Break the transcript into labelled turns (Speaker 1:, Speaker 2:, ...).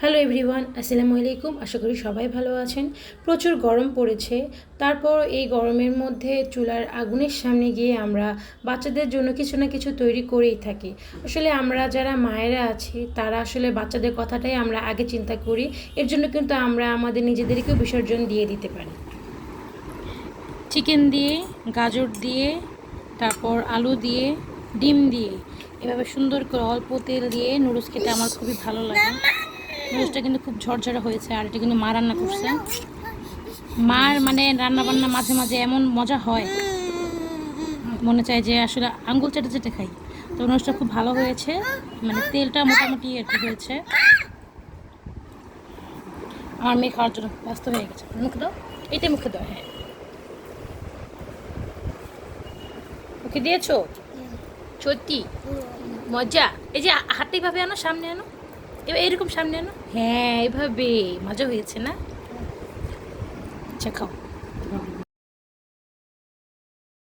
Speaker 1: Hello everyone আসসালামু আলাইকুম আশা করি সবাই ভালো আছেন। প্রচুর গরম পড়েছে। তারপর এই গরমের মধ্যে চুলার আগুনের সামনে গিয়ে আমরা বাচ্চাদের জন্য কিছু না কিছু তৈরি করেই থাকি। আসলে আমরা যারা মায়েরা আছি, তারা আসলে বাচ্চাদের কথাটাই আমরা আগে চিন্তা করি। এর জন্য কিন্তু আমরা আমাদের নিজেদেরকেও বিসর্জন দিয়ে দিতে পারি। চিকেন দিয়ে, গাজর দিয়ে, তারপর আলু দিয়ে, ডিম দিয়ে, এভাবে সুন্দর করে অল্প তেল দিয়ে নুডলস খেতে আমার খুবই ভালো লাগে। নুডলসটা কিন্তু খুব ঝরঝরে হয়েছে আর এটা কিন্তু মা রান্না করছে। মার মানে রান্না বান্না মাঝে মাঝে এমন মজা হয়। মনে চায় যে আসলে আঙ্গুল চেটে চেটে খাই। তো নুডলসটা খুব ভালো হয়েছে। মানে তেলটা মোটামুটি আর কি হয়েছে। আমার মেয়ে খাওয়ার জন্য ব্যস্ত হয়ে গেছে। মুখে দাও। এইটাই মুখে দাও হ্যাঁ। ওকে দিয়েছ? সত্যি? মজা? এই যে হাতে ভাবে আনো সামনে আনো। এবার এরকম সামনে আনো। হ্যাঁ এভাবে মজা হয়েছে না? আচ্ছা খাও।